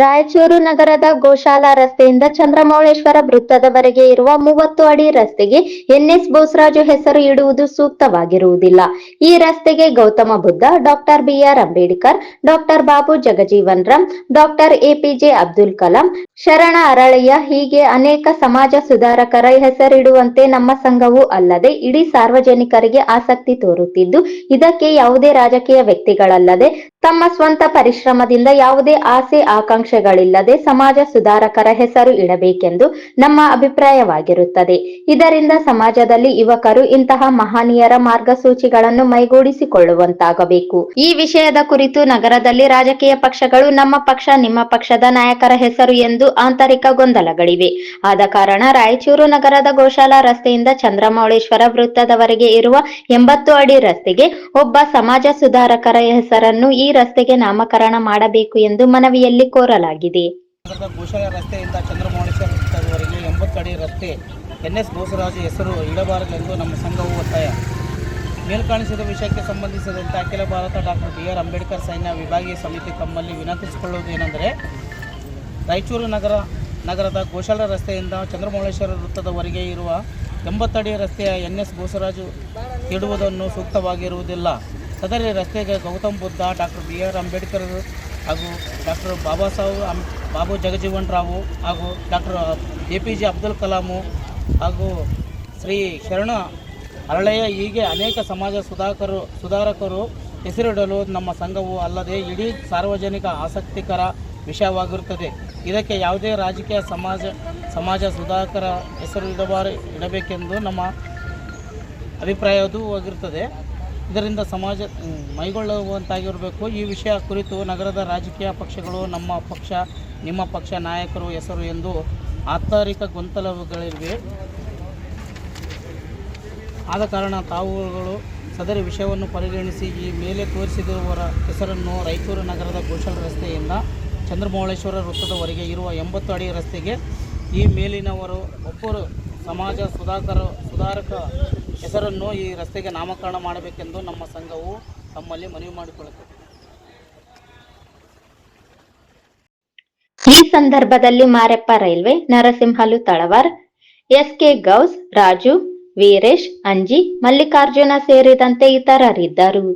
Raichur ನಗರದ ಗೋಶಾಲಾ ರಸ್ತೆಯಿಂದ ಚಂದ್ರಮೌಳೇಶ್ವರ ವೃತ್ತದವರೆಗೆ ಇರುವ ಮೂವತ್ತು ಅಡಿ ರಸ್ತೆಗೆ ಎನ್ಎಸ್ ಬೋಸರಾಜು ಹೆಸರು ಇಡುವುದು ಸೂಕ್ತವಾಗಿರುವುದಿಲ್ಲ. ಈ ರಸ್ತೆಗೆ Gautama Buddha, doctor B R Ambedkar, doctor Babu Jagjivan Ram, doctor A P J Abdul Kalam, Sharana Aralayya ಹೀಗೆ ಅನೇಕ ಸಮಾಜ ಸುಧಾರಕರ ಹೆಸರಿಡುವಂತೆ ನಮ್ಮ ಸಂಘವು ಅಲ್ಲದೆ ಇಡೀ ಸಾರ್ವಜನಿಕರಿಗೆ ಆಸಕ್ತಿ ತೋರುತ್ತಿದ್ದು, ಇದಕ್ಕೆ ಯಾವುದೇ ರಾಜಕೀಯ ವ್ಯಕ್ತಿಗಳಲ್ಲದೆ ತಮ್ಮ ಸ್ವಂತ ಪರಿಶ್ರಮದಿಂದ ಯಾವುದೇ ಆಸೆ ಆಕಾಂಕ್ಷೆಗಳಿಲ್ಲದೆ ಸಮಾಜ ಸುಧಾರಕರ ಹೆಸರು ಇಡಬೇಕೆಂದು ನಮ್ಮ ಅಭಿಪ್ರಾಯವಾಗಿರುತ್ತದೆ. ಇದರಿಂದ ಸಮಾಜದಲ್ಲಿ ಯುವಕರು ಇಂತಹ ಮಹನೀಯರ ಮಾರ್ಗಸೂಚಿಗಳನ್ನು ಮೈಗೂಡಿಸಿಕೊಳ್ಳುವಂತಾಗಬೇಕು. ಈ ವಿಷಯದ ಕುರಿತು ನಗರದಲ್ಲಿ ರಾಜಕೀಯ ಪಕ್ಷಗಳು ನಮ್ಮ ಪಕ್ಷ, ನಿಮ್ಮ ಪಕ್ಷದ ನಾಯಕರ ಹೆಸರು ಎಂದು ಆಂತರಿಕ ಗೊಂದಲಗಳಿವೆ. ಆದ ಕಾರಣ ರಾಯಚೂರು ನಗರದ ಗೋಶಾಲಾ ರಸ್ತೆಯಿಂದ ಚಂದ್ರಮೌಳೇಶ್ವರ ವೃತ್ತದವರೆಗೆ ಇರುವ ಎಂಬತ್ತು ಅಡಿ ರಸ್ತೆಗೆ ಒಬ್ಬ ಸಮಾಜ ಸುಧಾರಕರ ಹೆಸರನ್ನು ಈ ರಸ್ತೆಗೆ ನಾಮಕರಣ ಮಾಡಬೇಕು ಎಂದು ಮನವಿಯಲ್ಲಿ ಕೋರಲಾಗಿದೆ. ಗೋಶಾಲ ರಸ್ತೆಯಿಂದ ಚಂದ್ರಮೌಳೇಶ್ವರ ವೃತ್ತದವರೆಗೆ ಎಂಬತ್ತು ಅಡಿ ರಸ್ತೆ ಎನ್ ಎಸ್ ಬೋಸರಾಜು ಹೆಸರು ಇಡಬಾರದೆಂದು ನಮ್ಮ ಸಂಘವು ಒತ್ತಾಯ. ಮೇಲ್ಕಾಣಿಸಿದ ವಿಷಯಕ್ಕೆ ಸಂಬಂಧಿಸಿದಂತೆ Akhila Bharata doctor B R Ambedkar Sainya ವಿಭಾಗೀಯ ಸಮಿತಿ ತಮ್ಮಲ್ಲಿ ವಿನಂತಿಸಿಕೊಳ್ಳುವುದೇನೆಂದರೆ ರಾಯಚೂರು ನಗರ, ನಗರದ ಗೋಶಾಲ ರಸ್ತೆಯಿಂದ ಚಂದ್ರಮೌಳೇಶ್ವರ ವೃತ್ತದವರೆಗೆ ಇರುವ ಎಂಬತ್ತಡಿ ರಸ್ತೆಯ ಎನ್ ಎಸ್ ಬೋಸರಾಜು ಇಡುವುದನ್ನು ಸೂಕ್ತವಾಗಿರುವುದಿಲ್ಲ. ಸದರಿ ರಸ್ತೆಗೆ Gautam Buddha, doctor B R Ambedkar ಹಾಗೂ ಡಾಕ್ಟರ್ ಬಾಬಾ ಸಾಹೇಬ್ ಅಂ, ಬಾಬು ಜಗಜೀವನ್ ರಾವು ಹಾಗೂ doctor A P J Abdul Kalam ಹಾಗೂ ಶ್ರೀ ಶರಣ ಅರಳಯ್ಯ ಹೀಗೆ ಅನೇಕ ಸಮಾಜ ಸುಧಾಕರು, ಸುಧಾರಕರು ಹೆಸರಿಡಲು ನಮ್ಮ ಸಂಘವು ಅಲ್ಲದೆ ಇಡೀ ಸಾರ್ವಜನಿಕ ಆಸಕ್ತಿಕರ ವಿಷಯವಾಗಿರುತ್ತದೆ. ಇದಕ್ಕೆ ಯಾವುದೇ ರಾಜಕೀಯ ಸಮಾಜ ಸಮಾಜ ಸುಧಾಕರ ಹೆಸರು ಇಡಬಾರ ಇಡಬೇಕೆಂದು ನಮ್ಮ ಅಭಿಪ್ರಾಯವೂ ಆಗಿರುತ್ತದೆ. ಇದರಿಂದ ಸಮಾಜ ಮೈಗೊಳ್ಳುವಂತಾಗಿರಬೇಕು. ಈ ವಿಷಯ ಕುರಿತು ನಗರದ ರಾಜಕೀಯ ಪಕ್ಷಗಳು, ನಮ್ಮ ಪಕ್ಷ, ನಿಮ್ಮ ಪಕ್ಷ ನಾಯಕರು ಹೆಸರು ಎಂದು ಆತ್ತರಿಕ ಗೊಂದಲಗಳಿವೆ. ಆದ ಕಾರಣ ತಾವುಗಳು ಸದರಿ ವಿಷಯವನ್ನು ಪರಿಗಣಿಸಿ ಈ ಮೇಲೆ ತೋರಿಸಿದವರ ಹೆಸರನ್ನು ರಾಯಚೂರು ನಗರದ ಗೋಶಾಲ ರಸ್ತೆಯಿಂದ ಚಂದ್ರಮೌಳೇಶ್ವರ ವೃತ್ತದವರೆಗೆ ಇರುವ ಎಂಬತ್ತು ಅಡಿ ರಸ್ತೆಗೆ ಈ ಮೇಲಿನವರು ಒಬ್ಬರು ಸಮಾಜ ಸುಧಾಕರ ಸುಧಾರಕ ಹೆಸರನ್ನು ಈ ರಸ್ತೆಗೆ ನಾಮಕರಣ ಮಾಡಬೇಕೆಂದು ನಮ್ಮ ಸಂಘವು ತಮ್ಮಲ್ಲಿ ಮನವಿ ಮಾಡಿಕೊಳ್ಳುತ್ತದೆ. ಈ ಸಂದರ್ಭದಲ್ಲಿ Mareppa railway, Narasimhalu Talwar, S K Gous, Raju, Veeresh, Anji, Mallikarjuna ಸೇರಿದಂತೆ ಇತರರಿದ್ದರು.